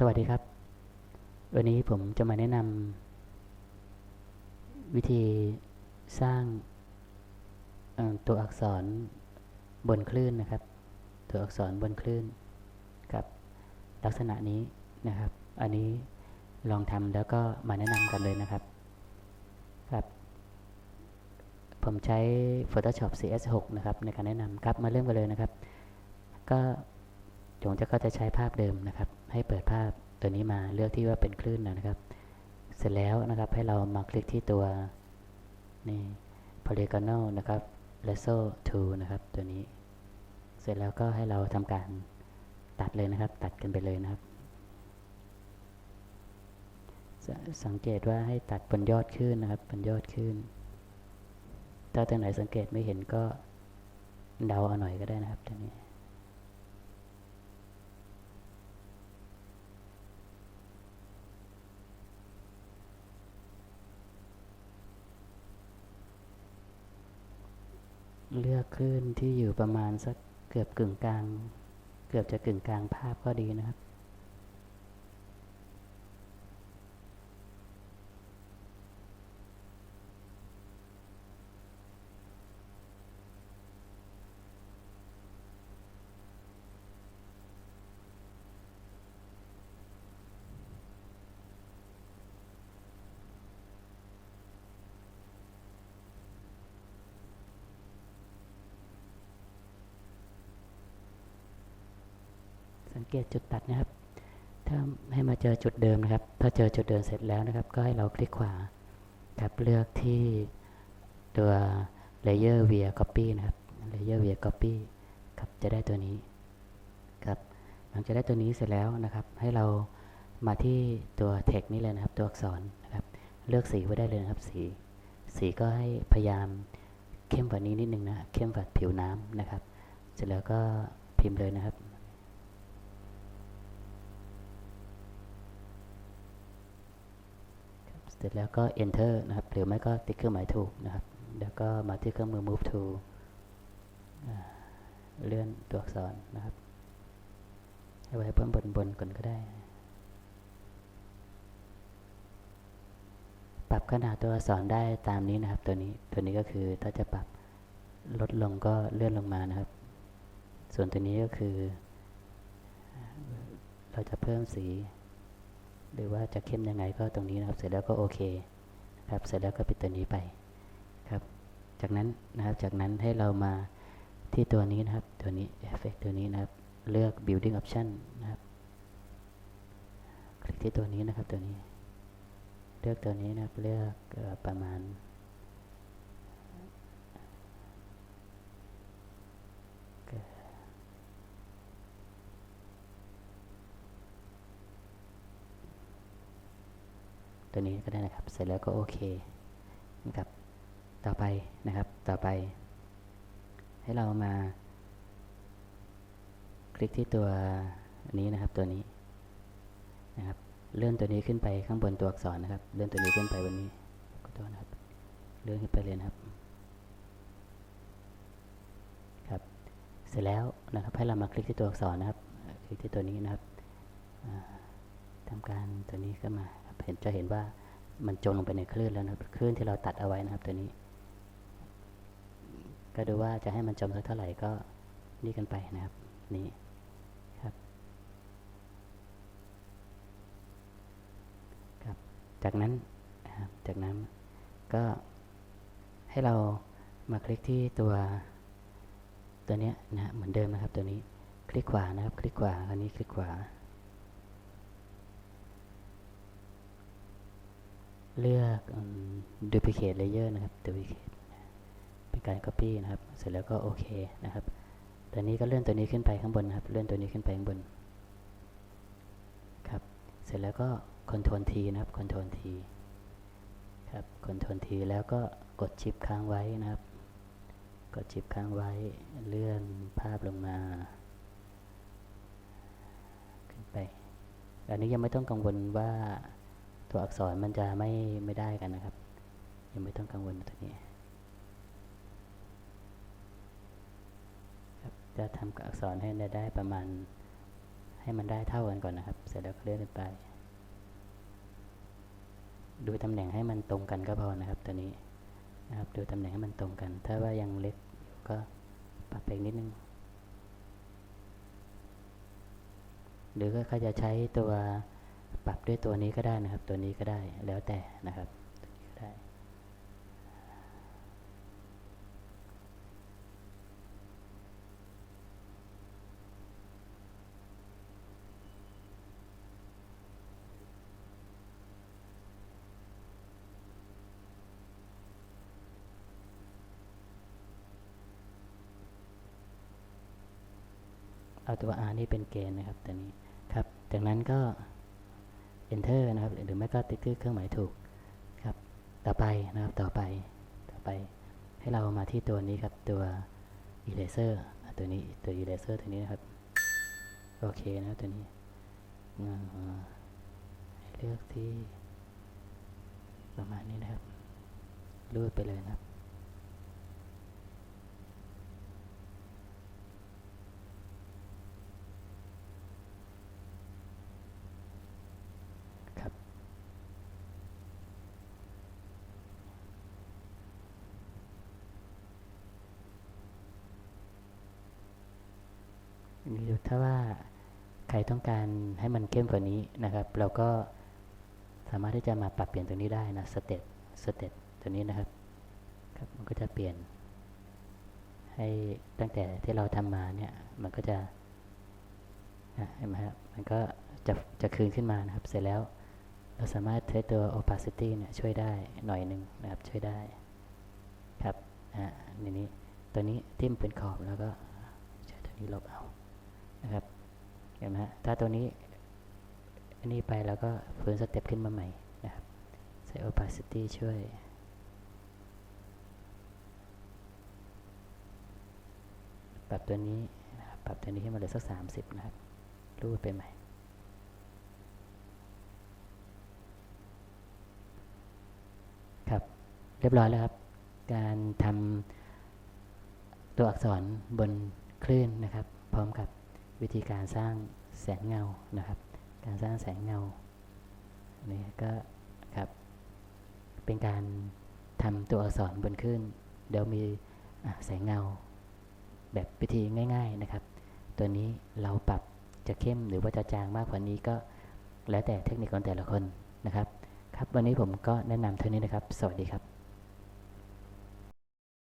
สวัสดีครับ วันนี้ผมจะมาแนะนำวิธีสร้างตัวอักษรบนคลื่นนะครับ ตัวอักษรบนคลื่นกับลักษณะนี้นะครับ อันนี้ลองทำแล้วก็มาแนะนำกันเลยนะครับครับ ผมใช้ Photoshop CS6 นะครับในการแนะนำครับมาเริ่มกันเลยนะครับ ก็ ผมจะก็จะใช้ภาพเดิมนะครับ ให้เปิดภาพตัวนี้มาเลือกที่ว่าเป็นคลื่นนะครับ เสร็จแล้วนะครับให้เรามาคลิกที่ตัวนี่ polygonal นะครับ lasso tool นะครับ ตัวนี้ เสร็จแล้วก็ให้เราทำการตัดเลยนะครับ ตัดกันไปเลยนะครับสสังเกตว่าให้ตัดบนยอดคลื่นนะครับบนยอดคลื่นถ้าตรงไหนสังเกตไม่เห็นก็เดาเอาหน่อยก็ได้นะครับตัวนี้ เลือกคลื่นที่อยู่ประมาณสักเกือบกึ่งกลาง เกือบจะกึ่งกลางภาพก็ดีนะครับ สังเกตจุดตัดนะครับ ถ้าให้มาเจอจุดเดิมนะครับพอเจอจุดเดิมเสร็จแล้วนะครับ ก็ให้เราคลิกขวาครับเลือกที่ตัว layer via copy นะครับ layer via copy ครับจะได้ตัวนี้ครับหลังจากได้ตัวนี้เสร็จแล้วนะครับ ให้เรามาที่ตัว text นี่เลยนะครับ ตัวอักษรนะครับ เลือกสีไว้ได้เลยนะครับ สีสีก็ให้พยายามเข้มกว่านี้นิดนึงนะ เข้มกว่าผิวน้ำนะครับ เสร็จแล้วก็พิมพ์เลยนะครับ เสร็จแล้วก็ enter นะครับหรือไม่ก็ติ๊กเครื่องหมายถูกนะครับ แล้วก็มาที่เครื่องมือ move to เลื่อนตัวอักษรนะครับเอาไว้เพิ่มบนบนก่อนก็ได้ ปรับขนาดตัวอักษรได้ตามนี้นะครับ ตัวนี้ตัวนี้ก็คือถ้าจะปรับลดลงก็เลื่อนลงมานะครับ ส่วนตัวนี้ก็คือ เราจะเพิ่มสี หรือว่าจะเข้มยังไงก็ตรงนี้นะครับ เสร็จแล้วก็โอเคครับ เสร็จแล้วก็ปิดตัวนี้ไปครับ จากนั้นนะครับ จากนั้นให้เรามาที่ตัวนี้นะครับ ตัวนี้ effect ตัวนี้นะครับ เลือก building option นะครับ คลิกที่ตัวนี้นะครับ ตัวนี้ เลือกตัวนี้นะครับ เลือกประมาณ ตัวนี้ก็ได้นะครับ เสร็จแล้วก็โอเคนะครับต่อไปนะครับต่อไป ให้เรามา คลิกที่ตัวนี้นะครับตัวนี้นะครับเลื่อนตัวนี้ขึ้นไปข้างบนตัวอักษรนะครับ เลื่อนตัวนี้ขึ้นไปบนนี้ขอโทษนะครับ เลื่อนขึ้นไปเลยนะครับครับ เสร็จแล้วนะครับให้เรามาคลิกที่ตัวอักษรนะครับ คลิกที่ตัวนี้นะครับ อ่าทำการตัวนี้ขึ้นมาเห็นจะเห็นว่ามันจมลงไปในคลื่นแล้วนะครับคลื่นที่เราตัดเอาไว้นะครับตัวนี้ ก็ดูว่าจะให้มันจมสักเท่าไหร่ก็นี่กันไปนะครับ นี่ครับ ครับ จากนั้นจากนั้นก็ให้เรามาคลิกที่ตัวตัวนี้นะฮะเหมือนเดิมนะครับตัวนี้คลิกขวานะครับ คลิกขวาอันนี้คลิกขวา เลือก duplicate layer นะครับ duplicate เป็นการ copy นะครับ เสร็จแล้วก็โอเคนะครับตอนนี้ก็เลื่อนตัวนี้ขึ้นไปข้างบนนะครับ เลื่อนตัวนี้ขึ้นไปข้างบน ครับ เสร็จแล้วก็ Ctrl T นะครับ Ctrl T ครับ Ctrl T แล้วก็กดชิปค้างไว้นะครับ กดชิปค้างไว้ เลื่อนภาพลงมา ขึ้นไป อันนี้ยังไม่ต้องกังวลว่า ตัวอักษรมันจะไม่ไม่ได้กันนะครับ ยังไม่ต้องกังวลตัวนี้ครับจะทำกับอักษรให้ได้ประมาณ ให้มันได้เท่ากันก่อนนะครับ เสร็จแล้วก็เลื่อนไป ดูตำแหน่งให้มันตรงกันก็พอนะครับ ตัวนี้นะครับดูตำแหน่งให้มันตรงกัน ถ้าว่ายังเล็กก็ปรับไปอีกนิดนึง หรือก็ใครจะใช้ตัว ปรับด้วยตัวนี้ก็ได้นะครับ ตัวนี้ก็ได้แล้วแต่นะครับได้เอาตัว r นี่เป็นเกณฑ์นะครับตัวนี้ครับ จากนั้นก็ enter นะครับ หรือไม่ก็ติ๊กเครื่องหมายถูกครับ ต่อไปนะครับ ต่อไป ต่อไป ให้เรามาที่ตัวนี้ครับ ตัว eraser อะตัวนี้ ตัว eraser ตัวนี้นะครับ โอเคนะครับตัวนี้เลือกที่ประมาณนี้นะครับรูดไปเลยนะครับ นี่ถ้าว่าใครต้องการให้มันเข้มกว่านี้นะครับ เราก็สามารถที่จะมาปรับเปลี่ยนตรงนี้ได้นะสเต็ปสเต็ปตัวนี้นะครับครับมันก็จะเปลี่ยน ให้ตั้งแต่ที่เราทำมาเนี่ยมันก็จะนะเห็นไหมครับมันก็จะจะคืนขึ้นมานะครับ เสร็จแล้วเราสามารถใช้ตัว opacity เนี่ยช่วยได้หน่อยหนึ่งนะครับช่วยได้ครับอ่าในนี้ตัวนี้ทิ่มเป็นขอบแล้วก็ใช้ตัวนี้ลบเอา นะครับเห็นไหมฮะถ้าตัวนี้ อันนี้ไปแล้วก็ฟื้นสเต็ปขึ้นมาใหม่นะครับใส่ opacity ช่วยปรับตัวนี้นะครับปรับตัวนี้ให้มันเหลือสักสามสิบนะครับ รูดไปใหม่ ครับ เรียบร้อยแล้วครับ การทำตัวอักษรบนคลื่นนะครับ พร้อมกับ วิธีการสร้างแสงเงานะครับ การสร้างแสงเงานี่ก็ครับเป็นการทำตัวอักษรบนคลื่นเดี๋ยวมีแสงเงา แบบวิธีง่าย ๆนะครับ ตัวนี้เราปรับจะเข้มหรือว่าจะจางมากกว่านี้ก็แล้วแต่เทคนิคของแต่ละคนนะครับ ครับวันนี้ผมก็แนะนำเท่านี้นะครับ สวัสดีครับ